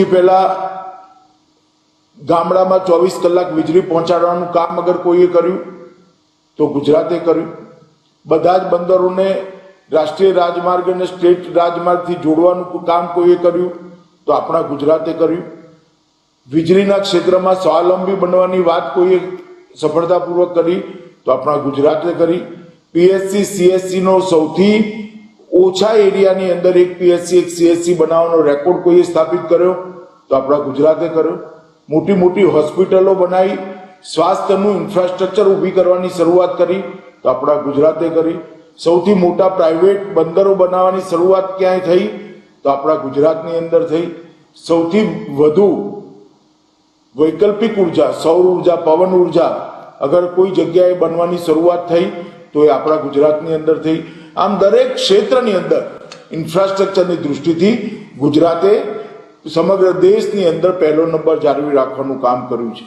સૌથી પહેલા ગામડામાં ચોવીસ કલાક વીજળી પહોંચાડવાનું કામ અગર કોઈએ કર્યું, તો ગુજરાતે કર્યું. બધા જ બંદરોને રાષ્ટ્રીય રાજમાર્ગ અને સ્ટેટ રાજમાર્ગથી જોડવાનું કામ કોઈએ કર્યું, તો આપણા ગુજરાતે કર્યું. વીજળીના ક્ષેત્રમાં સ્વાવલંબી બનવાની વાત કોઈએ સફળતાપૂર્વક કરી, તો આપણા ગુજરાતે કરી. પીએસસી, સીએસસીનો સૌથી ઓછા એરિયાની અંદર એક પીએસસી એક સીએસસી બનાવવાનો રેકોર્ડ કોઈએ સ્થાપિત કર્યો? તો આપણા ગુજરાતે કર્યો. મોટી મોટી હોસ્પિટલો બનાવી, સ્વાસ્થ્યનું ઇન્ફ્રાસ્ટ્રક્ચર ઊભી કરવાની શરૂઆત કરી, તો આપણા ગુજરાતે કરી. સૌથી મોટા પ્રાઇવેટ બંદરો બનાવવાની શરૂઆત ક્યાંય થઈ? તો આપણા ગુજરાતની અંદર થઈ. સૌથી વધુ વૈકલ્પિક ઊર્જા, સૌર ઊર્જા, પવન ઊર્જા અગર કોઈ જગ્યાએ બનવાની શરૂઆત થઈ, તો એ આપણા ગુજરાતની અંદર થઈ. આમ દરેક ક્ષેત્રની અંદર ઇન્ફ્રાસ્ટ્રક્ચરની દૃષ્ટિથી ગુજરાતે સમગ્ર દેશની અંદર પહેલો નંબર જાળવી રાખવાનું કામ કર્યું છે.